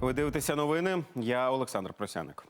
Ви дивитеся новини? Я Олександр Просяник.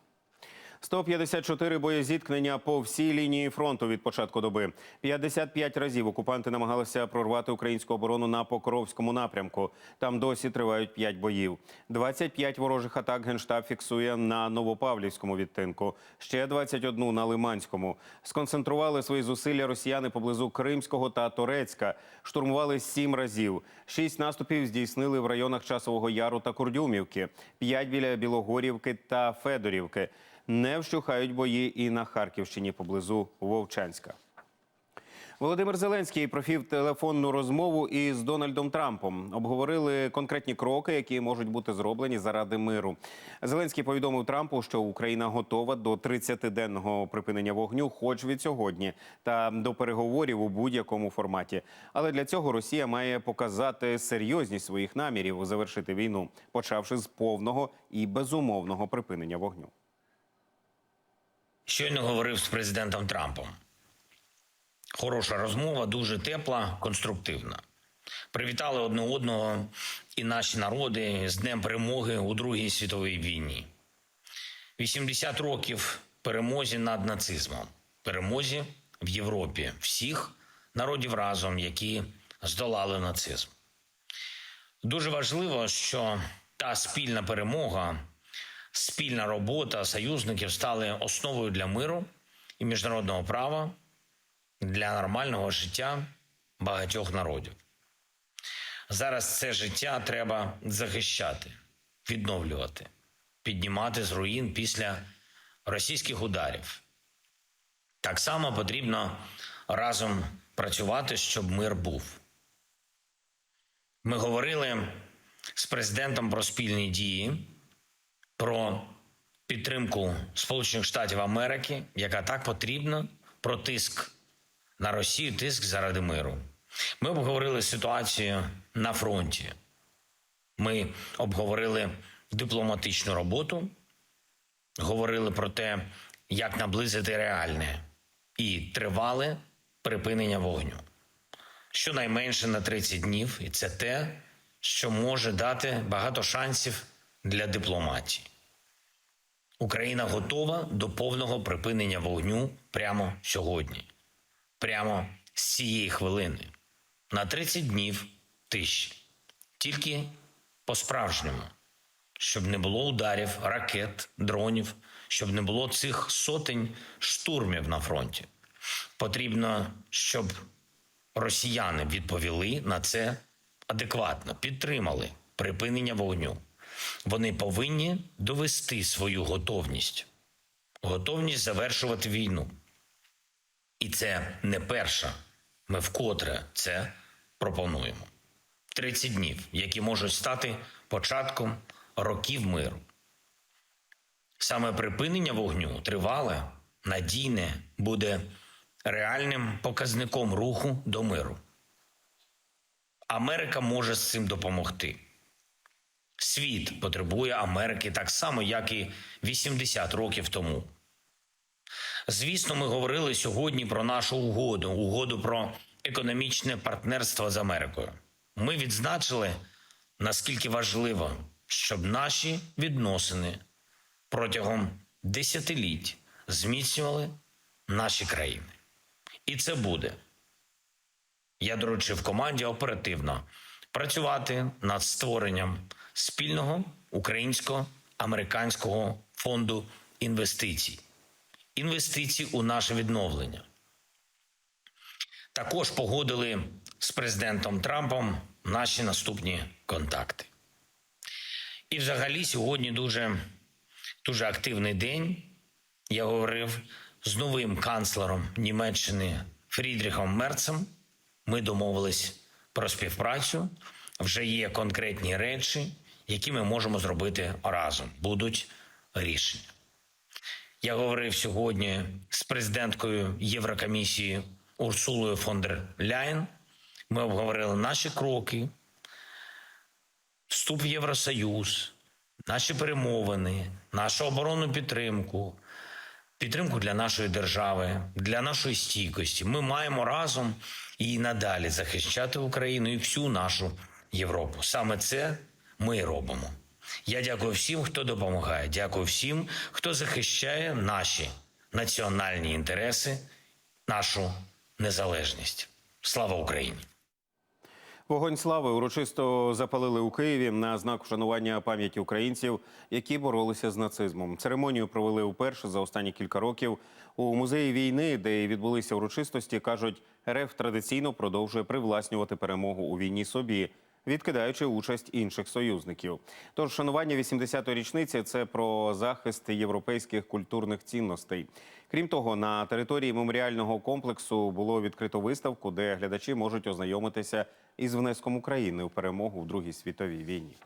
154 боєзіткнення по всій лінії фронту від початку доби. 55 разів окупанти намагалися прорвати українську оборону на Покровському напрямку. Там досі тривають 5 боїв. 25 ворожих атак генштаб фіксує на Новопавлівському відтинку. Ще 21 на Лиманському. Сконцентрували свої зусилля росіяни поблизу Кримського та Торецька. Штурмували 7 разів. Шість наступів здійснили в районах Часового Яру та Курдюмівки. П'ять біля Білогорівки та Федорівки. Не вщухають бої і на Харківщині поблизу Вовчанська. Володимир Зеленський провів телефонну розмову із Дональдом Трампом. Обговорили конкретні кроки, які можуть бути зроблені заради миру. Зеленський повідомив Трампу, що Україна готова до 30-денного припинення вогню, хоч від сьогодні, та до переговорів у будь-якому форматі. Але для цього Росія має показати серйозність своїх намірів завершити війну, почавши з повного і безумовного припинення вогню. Щойно говорив з президентом Трампом. Хороша розмова, дуже тепла, конструктивна. Привітали одне одного і наші народи з Днем перемоги у Другій світовій війні. 80 років перемозі над нацизмом, перемозі в Європі всіх народів разом, які здолали нацизм. Дуже важливо, що та спільна перемога спільна робота союзників стали основою для миру і міжнародного права для нормального життя багатьох народів. Зараз це життя треба захищати, відновлювати, піднімати з руїн після російських ударів. Так само потрібно разом працювати, щоб мир був. Ми говорили з президентом про спільні дії про підтримку Сполучених Штатів Америки, яка так потрібна, про тиск на Росію, тиск заради миру. Ми обговорили ситуацію на фронті. Ми обговорили дипломатичну роботу, говорили про те, як наблизити реальне і тривале припинення вогню. Щонайменше на 30 днів, і це те, що може дати багато шансів для дипломатії. Україна готова до повного припинення вогню прямо сьогодні, прямо з цієї хвилини, на 30 днів тиші, тільки по-справжньому, щоб не було ударів, ракет, дронів, щоб не було цих сотень штурмів на фронті. Потрібно, щоб росіяни відповіли на це адекватно, підтримали припинення вогню. Вони повинні довести свою готовність, готовність завершувати війну. І це не перша. Ми вкотре це пропонуємо. 30 днів, які можуть стати початком років миру. Саме припинення вогню тривале, надійне, буде реальним показником руху до миру. Америка може з цим допомогти. Світ потребує Америки так само, як і 80 років тому. Звісно, ми говорили сьогодні про нашу угоду, угоду про економічне партнерство з Америкою. Ми відзначили, наскільки важливо, щоб наші відносини протягом десятиліть зміцнювали наші країни. І це буде. Я доручив команді оперативно працювати над створенням спільного українсько-американського фонду інвестицій, інвестицій у наше відновлення. Також погодили з президентом Трампом наші наступні контакти. І, взагалі, сьогодні дуже, дуже активний день. Я говорив з новим канцлером Німеччини Фрідріхом Мерцем. Ми домовились про співпрацю. Вже є конкретні речі, які ми можемо зробити разом. Будуть рішення. Я говорив сьогодні з президенткою Єврокомісії Урсулою фон дер Ляєн. Ми обговорили наші кроки, вступ в Євросоюз, наші перемовини, нашу оборонну підтримку, підтримку для нашої держави, для нашої стійкості. Ми маємо разом і надалі захищати Україну і всю нашу Європу. Саме це ми робимо. Я дякую всім, хто допомагає. Дякую всім, хто захищає наші національні інтереси, нашу незалежність. Слава Україні! Вогонь слави урочисто запалили у Києві на знак вшанування пам'яті українців, які боролися з нацизмом. Церемонію провели вперше за останні кілька років у музеї війни, де і відбулися урочистості. кажуть, РФ традиційно продовжує привласнювати перемогу у війні собі. Відкидаючи участь інших союзників, тож шанування 80-ї річниці це про захист європейських культурних цінностей. Крім того, на території меморіального комплексу було відкрито виставку, де глядачі можуть ознайомитися із внеском України у перемогу в Другій світовій війні.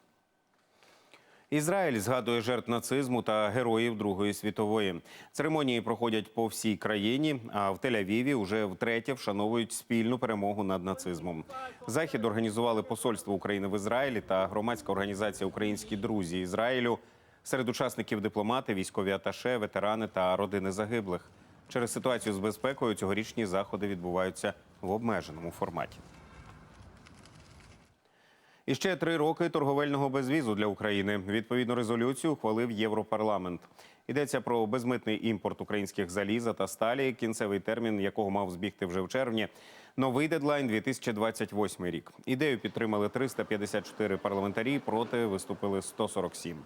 Ізраїль згадує жертв нацизму та героїв Другої світової. Церемонії проходять по всій країні. А в Тель-Авіві уже втретє вшановують спільну перемогу над нацизмом. Захід організували посольство України в Ізраїлі та громадська організація Українські друзі Ізраїлю. Серед учасників дипломати, військові аташе, ветерани та родини загиблих. Через ситуацію з безпекою цьогорічні заходи відбуваються в обмеженому форматі. І ще три роки торговельного безвізу для України. Відповідну резолюцію ухвалив Європарламент. Йдеться про безмитний імпорт українських заліза та сталі, кінцевий термін якого мав збігти вже в червні. Новий дедлайн 2028 рік. Ідею підтримали 354 парламентарі, проти виступили 147.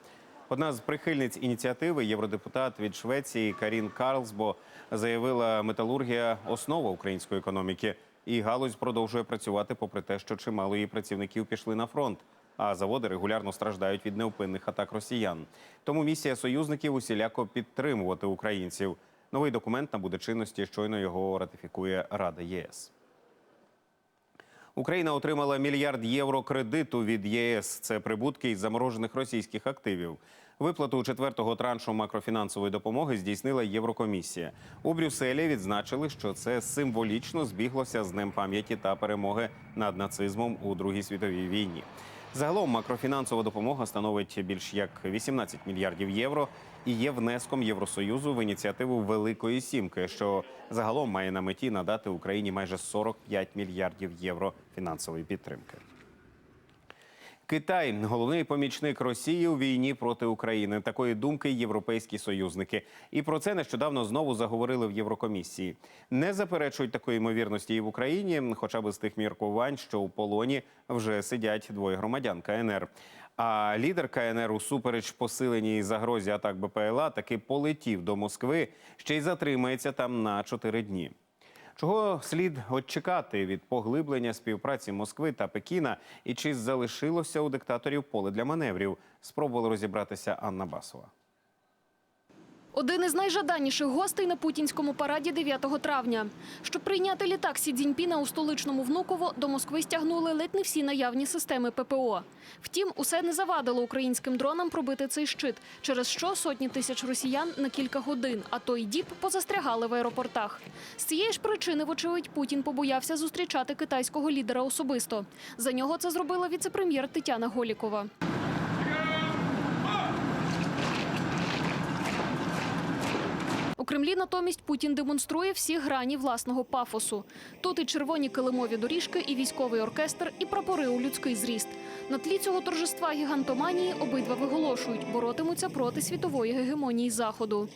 Одна з прихильниць ініціативи, євродепутат від Швеції Карін Карлсбо, заявила, металургія основа української економіки. І галузь продовжує працювати, попри те, що чимало її працівників пішли на фронт. А заводи регулярно страждають від невпинних атак росіян. Тому місія союзників усіляко підтримувати українців. Новий документ набуде чинності. Щойно його ратифікує Рада ЄС. Україна отримала мільярд євро кредиту від ЄС. Це прибутки із заморожених російських активів. Виплату четвертого траншу макрофінансової допомоги здійснила Єврокомісія. У Брюсселі відзначили, що це символічно збіглося з Днем пам'яті та перемоги над нацизмом у Другій світовій війні. Загалом макрофінансова допомога становить більш як 18 мільярдів євро і є внеском Євросоюзу в ініціативу Великої сімки, що загалом має на меті надати Україні майже 45 мільярдів євро фінансової підтримки. Китай головний помічник Росії у війні проти України. Такої думки європейські союзники. І про це нещодавно знову заговорили в Єврокомісії. Не заперечують такої ймовірності і в Україні, хоча б з тих міркувань, що у полоні вже сидять двоє громадян КНР. А лідер КНР усупереч посиленій загрозі атак БПЛА таки полетів до Москви, ще й затримається там на чотири дні. Чого слід очікати від поглиблення співпраці Москви та Пекіна, і чи залишилося у диктаторів поле для маневрів? Спробувала розібратися Анна Басова. Один із найжаданіших гостей на путінському параді 9 травня. Щоб прийняти літак Сі Цзіньпіна у столичному Внуково, до Москви стягнули ледь не всі наявні системи ППО. Втім, усе не завадило українським дронам пробити цей щит, через що сотні тисяч росіян на кілька годин, а то й діб позастрягали в аеропортах. З цієї ж причини, вочевидь, Путін побоявся зустрічати китайського лідера особисто. За нього це зробила віцепрем'єр Тетяна Голікова. У Кремлі натомість Путін демонструє всі грані власного пафосу. Тут і червоні килимові доріжки, і військовий оркестр, і прапори у людський зріст. На тлі цього торжества гігантоманії обидва виголошують, боротимуться проти світової гегемонії заходу.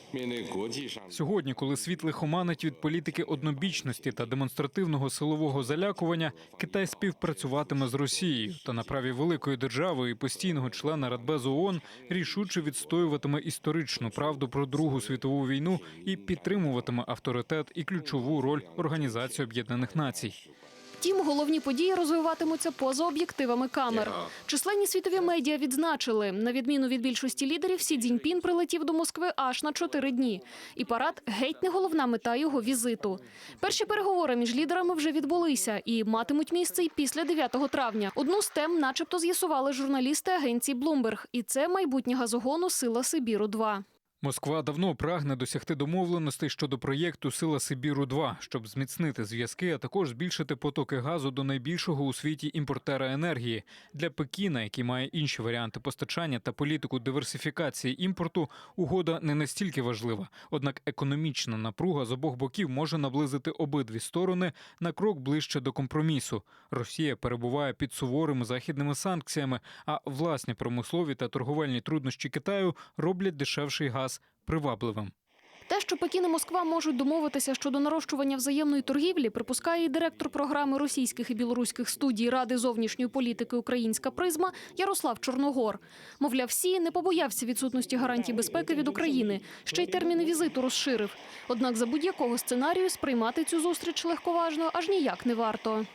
Сьогодні, коли світ лихоманить від політики однобічності та демонстративного силового залякування, Китай співпрацюватиме з Росією та на праві великої держави і постійного члена Радбезу ООН рішуче відстоюватиме історичну правду про Другу світову війну і підтримуватиме авторитет і ключову роль Організації Об'єднаних Націй. Втім, головні події розвиватимуться поза об'єктивами камер. Численні світові медіа відзначили, на відміну від більшості лідерів, Сі Цзіньпін прилетів до Москви аж на чотири дні. І парад геть не головна мета його візиту. Перші переговори між лідерами вже відбулися і матимуть місце й після 9 травня. Одну з тем, начебто, з'ясували журналісти агенції Bloomberg. І це майбутнє газогону Сила Сибіру 2 Москва давно прагне досягти домовленостей щодо проєкту Сила Сибіру 2 щоб зміцнити зв'язки, а також збільшити потоки газу до найбільшого у світі імпортера енергії. Для Пекіна, який має інші варіанти постачання та політику диверсифікації імпорту, угода не настільки важлива. Однак економічна напруга з обох боків може наблизити обидві сторони на крок ближче до компромісу. Росія перебуває під суворими західними санкціями, а власні промислові та торговельні труднощі Китаю роблять дешевший газ привабливим. Те, що Пекін і Москва можуть домовитися щодо нарощування взаємної торгівлі, припускає і директор програми російських і білоруських студій Ради зовнішньої політики Українська призма Ярослав Чорногор. Мовляв, всі не побоявся відсутності гарантій безпеки від України, ще й терміни візиту розширив. Однак за будь-якого сценарію сприймати цю зустріч легковажно аж ніяк не варто.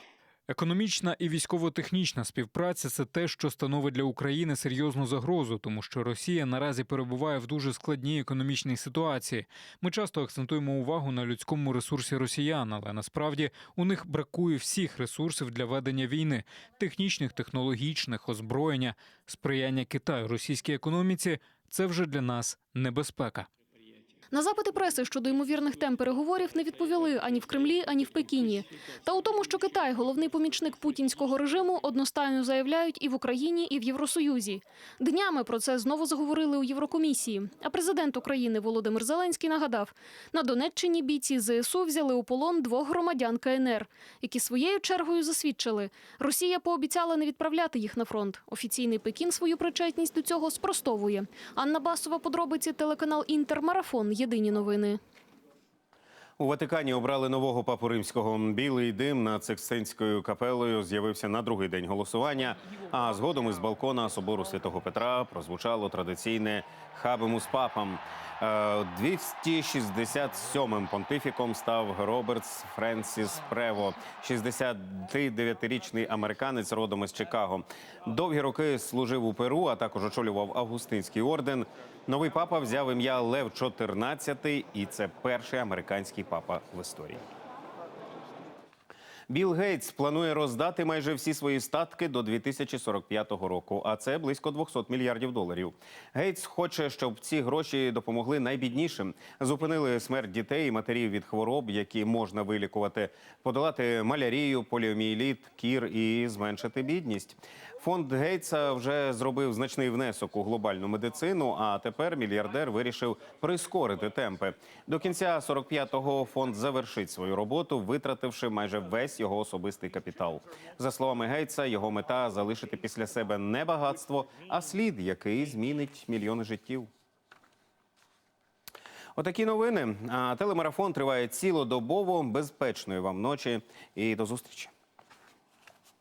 Економічна і військово-технічна співпраця це те, що становить для України серйозну загрозу, тому що Росія наразі перебуває в дуже складній економічній ситуації. Ми часто акцентуємо увагу на людському ресурсі росіян, але насправді у них бракує всіх ресурсів для ведення війни: технічних, технологічних, озброєння, сприяння Китаю російській економіці. Це вже для нас небезпека. На запити преси щодо ймовірних тем переговорів не відповіли ані в Кремлі, ані в Пекіні. Та у тому, що Китай головний помічник путінського режиму, одностайно заявляють і в Україні, і в Євросоюзі. Днями про це знову заговорили у Єврокомісії. А президент України Володимир Зеленський нагадав, на Донеччині бійці ЗСУ взяли у полон двох громадян КНР, які своєю чергою засвідчили. Росія пообіцяла не відправляти їх на фронт. Офіційний Пекін свою причетність до цього спростовує. Анна Басова, подробиці телеканал Інтермарафон. Єдині новини. У Ватикані обрали нового папу римського. Білий дим над Секстинською капелою з'явився на другий день голосування. А згодом із балкона собору святого Петра прозвучало традиційне хабемус папам. Е, 267-м понтифіком став Робертс Френсіс Прево, 69-річний американець родом із Чикаго. Довгі роки служив у Перу, а також очолював Августинський орден. Новий папа взяв ім'я Лев XIV, і це перший американський папа в історії. Білл Гейтс планує роздати майже всі свої статки до 2045 року, а це близько 200 мільярдів доларів. Гейтс хоче, щоб ці гроші допомогли найбіднішим, зупинили смерть дітей і матерів від хвороб, які можна вилікувати, подолати малярію, поліомієліт, кір і зменшити бідність. Фонд Гейтса вже зробив значний внесок у глобальну медицину. А тепер мільярдер вирішив прискорити темпи. До кінця 45-го фонд завершить свою роботу, витративши майже весь його особистий капітал. За словами Гейтса, його мета залишити після себе не багатство, а слід, який змінить мільйони життів. Отакі новини. А телемарафон триває цілодобово. Безпечної вам ночі і до зустрічі.